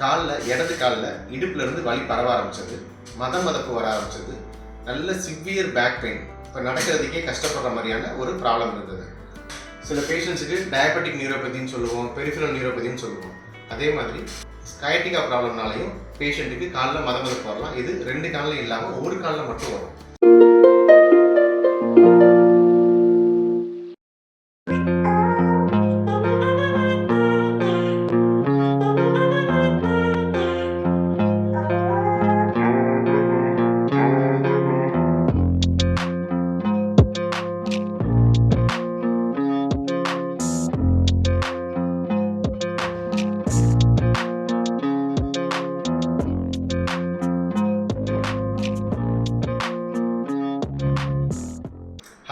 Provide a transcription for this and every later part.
காலில் இடது காலில் இடுப்புலேருந்து வலி பரவ ஆரம்பிச்சது. மத மதப்பு வர ஆரம்பிச்சது. நல்ல சிவியர் பேக் பெயின் இப்போ நடக்கிறதுக்கே கஷ்டப்படுற மாதிரியான ஒரு ப்ராப்ளம் இருந்தது. சில பேஷண்ட்ஸுக்கு டயபெட்டிக் நியூரோபதின்னு சொல்லுவோம் பெரிஃபிரல் நியூரோபதின்னு சொல்லுவோம். அதே மாதிரி ஸ்கயட்டிகா ப்ராப்ளம்னாலையும் பேஷண்ட்டுக்கு காலில் மத மதப்பு வரலாம். இது ரெண்டு காலில் இல்லாமல் ஒரு காலில் மட்டும் வரும்.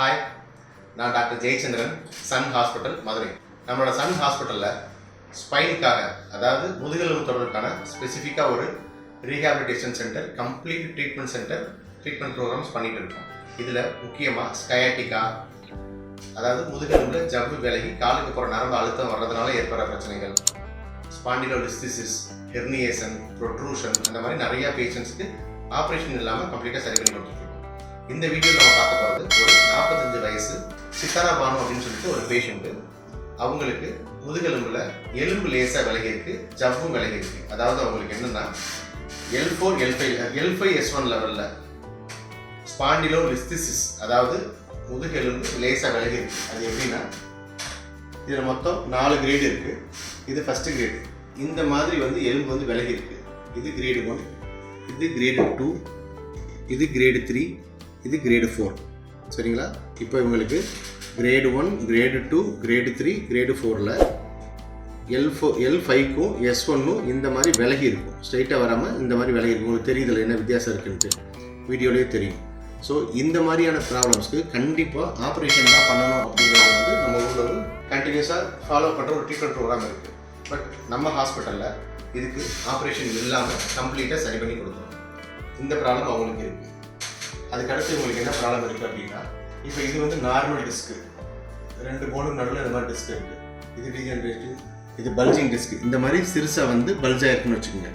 ஹாய் நான் doctor Jayachandran Sun Hospital Madurai. நம்மளோட சன் ஹாஸ்பிட்டலில் ஸ்பைனுக்காக அதாவது முதுகெலும்பு தொடர்பான ஸ்பெசிஃபிக்காக ஒரு rehabilitation centre complete treatment centre treatment programmes பண்ணிகிட்டு இருக்கோம். இதில் முக்கியமாக ஸ்கயாட்டிக்கா அதாவது முதுகெலும்பில் ஜவ்வு விலகி காலுக்கு போகிற நரம்பு அழுத்தம் வர்றதுனால ஏற்படுற பிரச்சனைகள். ஸ்பாண்டிலோலிஸ்டிசிஸ் ஹெர்னியேஷன் ப்ரொட்ரூஷன் அந்த மாதிரி நிறையா பேஷண்ட்ஸ்க்கு ஆப்ரேஷன் இல்லாமல் கம்ப்ளீட்டாக சரி பண்ணி கொடுத்துருக்கோம். இந்த வீடியோ நம்ம பார்க்க போகிறது ஒரு நாற்பத்தஞ்சு வயசு சித்தாரா பானு அப்படின்னு சொல்லிட்டு ஒரு பேஷண்ட்டு அவங்களுக்கு முதுகெலும்புல எலும்பு லேசாக விலகியிருக்கு ஜவ்வும் விலகிருக்கு அதாவது அவங்களுக்கு என்னன்னா L four L five L five S one லெவலில் ஸ்பாண்டிலோ லிஸ்திசிஸ் அதாவது முதுகெலும்பு லேசாக விலகி இருக்கு அது எப்படின்னா இதில் மொத்தம் நாலு கிரேடு இருக்கு. இது ஃபஸ்ட்டு கிரேடு இந்த மாதிரி வந்து எலும்பு வந்து விலகிருக்கு இது கிரேடு ஒன் இது கிரேடு டூ இது கிரேடு த்ரீ இது கிரேடு ஃபோர் சரிங்களா? இப்போ இவங்களுக்கு grade one grade two grade three grade ஃபோரில் எல் ஃபோ எல் ஃபைவ்க்கும் எஸ் ஒன்னும் இந்த மாதிரி விலகி இருக்கும். ஸ்ட்ரைட்டாக வராமல் இந்த மாதிரி விலகி இருக்கும். உங்களுக்கு தெரியுதுல என்ன வித்தியாசம் இருக்குன்ட்டு. வீடியோலேயே தெரியும். ஸோ இந்த மாதிரியான ப்ராப்ளம்ஸ்க்கு கண்டிப்பாக ஆப்ரேஷன் தான் பண்ணணும் அப்படிங்கிறது வந்து நம்ம ஊரில் ஒரு கண்டினியூஸாக ஃபாலோ பண்ணுற ஒரு ட்ரீட்மெண்ட் ப்ரோக்ராம் இருக்குது பட் நம்ம ஹாஸ்பிட்டலில் இதுக்கு ஆப்ரேஷன் இல்லாமல் கம்ப்ளீட்டாக சரி பண்ணி கொடுக்குறோம் இந்த ப்ராப்ளம் அவங்களுக்கு இருக்குது அதுக்கடுத்து உங்களுக்கு என்ன ப்ராப்ளம் இருக்குது அப்படின்னா இப்போ இது வந்து நார்மல் டிஸ்க்கு ரெண்டு போனுக்கு நடுவில் இந்த மாதிரி டிஸ்க் இருக்குது இது டீஜென்ரேட்டிவ் இது பல்ஜிங் டிஸ்க் இந்த மாதிரி சிறுசாக வந்து பல்ஜாக இருக்குன்னு வச்சுக்கோங்க.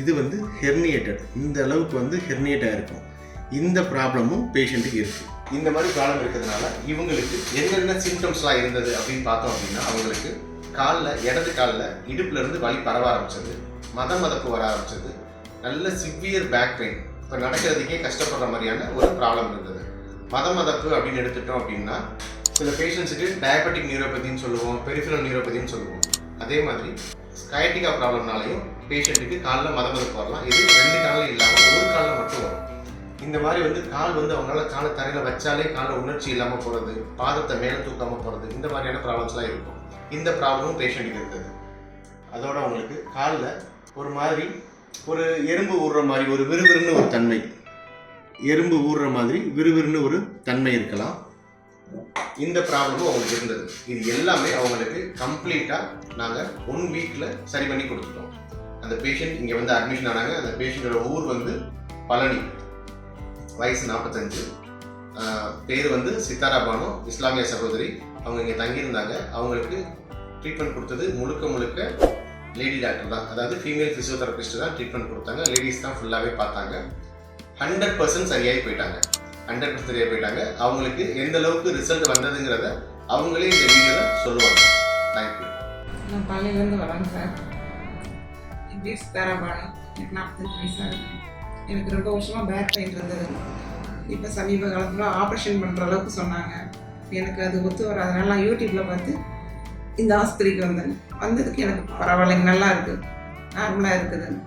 இது வந்து ஹெர்னியேட்டட் இந்த அளவுக்கு வந்து ஹெர்னியேட்டாக இருக்கும். இந்த ப்ராப்ளமும் பேஷண்ட்டுக்கு இருக்குது இந்த மாதிரி ப்ராப்ளம் இருக்கிறதுனால இவங்களுக்கு என்னென்ன சிம்டம்ஸ்லாம் இருந்தது அப்படின்னு பார்த்தோம் அப்படின்னா அவங்களுக்கு காலில் இடது காலில் இடுப்புலேருந்து வலி பரவ ஆரம்பிச்சது. மத மதப்பு வர ஆரம்பிச்சது. நல்ல சிவியர் பேக் பெயின் இப்போ நடக்கிறதுக்கே கஷ்டப்படுற மாதிரியான ஒரு ப்ராப்ளம் இருந்தது. மத மதப்பு அப்படின்னு எடுத்துட்டோம் அப்படின்னா சில பேஷண்ட்ஸுக்கு டயபெட்டிக் நியூரோபதின்னு சொல்லுவோம் பெரிஃபிரல் நியூரோபதின்னு சொல்லுவோம். அதே மாதிரி ஸ்கயட்டிகா ப்ராப்ளம்னாலையும் பேஷண்ட்டுக்கு காலில் மத மதப்பு வரலாம். இது ரெண்டு காலில் இல்லாமல் ஒரு காலில் மட்டும் வரும். இந்த மாதிரி வந்து கால் வந்து அவங்களால காலை தரையில் வச்சாலே காலில் உணர்ச்சி இல்லாமல் போகிறது பாதத்தை மேலே தூக்காமல் போகிறது இந்த மாதிரியான ப்ராப்ளம்ஸ்லாம் இருக்கும். இந்த ப்ராப்ளமும் பேஷண்ட்டுக்கு இருந்தது. அதோட அவங்களுக்கு காலில் ஒரு மாதிரி ஒரு எறும்பு ஊறுற மாதிரி ஒரு விறுவிறுன்னு ஒரு தன்மை. எறும்பு ஊறுற மாதிரி விறுவிறுன்னு ஒரு தன்மை இருக்கலாம். இந்த ப்ராப்ளமும் அவங்களுக்கு இருந்தது. இது எல்லாமே அவங்களுக்கு கம்ப்ளீட்டாக நாங்கள் ஒன் வீக்கில் சரி பண்ணி கொடுத்துட்டோம். அந்த பேஷண்ட் இங்கே வந்து அட்மிஷன் ஆனாங்க. அந்த பேஷண்ட்டோட ஊர் வந்து பழனி. வயசு நாற்பத்தஞ்சு பேர் வந்து சித்தாரா பானு இஸ்லாமிய சகோதரி. அவங்க இங்கே தங்கியிருந்தாங்க. அவங்களுக்கு ட்ரீட்மெண்ட் கொடுத்தது முழுக்க முழுக்க லேடி டாக்டர் தான். அதாவது ஃபீமேல் ஃபிசியோதெரபிஸ்ட் தான் ட்ரீட்மெண்ட் கொடுத்தாங்க. லேடிஸ் தான் ஃபுல்லாகவே பார்த்தாங்க. ஹண்ட்ரட் பர்சன்ட் சரியாகி போயிட்டாங்க. ஹண்ட்ரட் பர்சன்ட் சரியாக போயிட்டாங்க. அவங்களுக்கு எந்த அளவுக்கு ரிசல்ட் வந்ததுங்கிறத அவங்களே இந்த வீடியோவில் சொல்லுவாங்க. தேங்க்யூ நான் பள்ளியிலேருந்து வரேன் சார். என் பேர் சித்தாராபாணி எனக்கு நாற்பத்தஞ்சு வயசு எனக்கு ரெண்டு வருஷமாக பேக் பெயின் இருந்தது. இப்போ சமீப காலத்தில் ஆப்ரேஷன் பண்ணுற அளவுக்கு சொன்னாங்க. எனக்கு அது ஒத்து வராதனால நான் யூடியூப்பில் பார்த்து இந்த ஆஸ்பத்திரிக்கு வந்தேன். வந்ததுக்கு எனக்கு பரவாயில்லைங்க நல்லா இருக்குது நார்மலாக இருக்குது.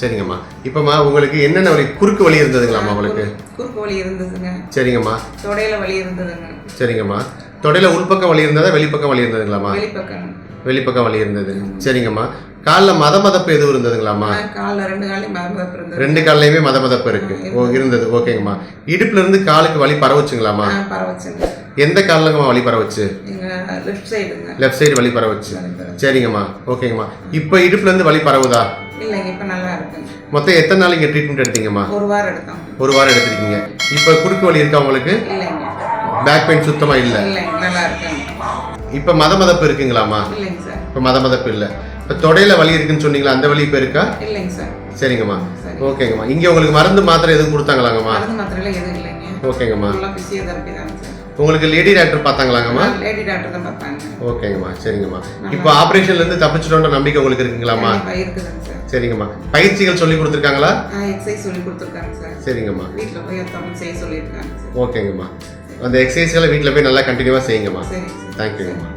சரிங்கம்மா. இப்போம்மா உங்களுக்கு என்னென்ன வலி குறுக்கு வலி இருந்ததுங்களாம்மா உங்களுக்கு? குறுக்கு- வலி இருந்ததுங்க. சரிங்கம்மா. தொடையில வலி இருந்ததுங்க. சரிங்கம்மா. தொடையில் உள்பக்கம் வலி இருந்ததா வெளிப்பக்கம் வலி இருந்ததுங்களாம்மா? வெளிப்பக்கம். வெளிப்பக்கம் வலி இருந்தது. சரிங்கம்மா. காலில் மத மதப்பு எதுவும் இருந்ததுங்களாம்மா? காலில் ரெண்டு காலையும் மதம் இருந்தது. ரெண்டு கால்லையுமே மத மதப்பு இருக்கு. ஓ இருந்தது. ஓகேங்கம்மா இடுப்புல இருந்து காலுக்கு வலி பரவுச்சுங்களாம்மா? பரவச்சுங்க. எந்த கால்லங்கம்மா வலி பரவுச்சு? லெஃப்ட் சைடுங்க லெஃப்ட் சைடு வலி பரவுச்சு. சரிங்கம்மா. ஓகேங்கம்மா இப்போ இடுப்புல இருந்து வலி பரவுதா? இல்லைங்க இப்போ நல்லா இருக்குங்க மொத்தம் எத்தனை நாள் இங்கே ட்ரீட்மெண்ட் எடுத்தீங்கம்மா? ஒரு வாரம் எடுத்தோம். ஒரு வாரம் எடுத்திருக்கீங்க இப்போ குறுக்கு வலி இருக்கா உங்களுக்கு? பேக் பெயின் சுத்தமா இல்லை? நல்லா இருக்குங்க இப்போ மத மதப்பு இருக்குங்களாம்மா இப்போ மத மதப்பு இல்லை. தொடையில வலி இருக்குன்னு சொன்னீங்களா? அந்த வலி இப்போ இருக்கா? இல்லைங்க சார். சரிங்கம்மா. சரி ஓகேங்கம்மா. இங்கே உங்களுக்கு மருந்து மாத்திரை எதுவும் கொடுத்தாங்களாங்கம்மா? மருந்து மாத்திரையில எதுவும் இல்லைங்க. ஓகேங்கம்மா. சார். உங்களுக்கு லேடி டாக்டர் பார்த்தாங்களாங்கம்மா? லேடி டாக்டர் தான் பார்த்தாங்க. ஓகேங்கம்மா. சரிங்கம்மா. இப்போ ஆப்ரேஷன்ல இருந்து தப்பிச்சிட்டோன்ற நம்பிக்கை உங்களுக்கு இருக்குங்களாம்மா? இருக்குதுங்க சார். சரிங்கம்மா. பயிற்சிகள் சொல்லி கொடுத்துருக்காங்களா? எக்ஸசைஸ் சொல்லி கொடுத்துருக்காங்க சார். சரிங்கம்மா. வீட்டில் போய் தமிழ் செய்ய சொல்லியிருக்காங்க ஓகேங்கம்மா. அந்த எக்ஸசைஸ்களை வீட்டில் போய் நல்லா கண்டினியூவாக செய்யுங்கம்மா. தேங்க்யூங்கம்மா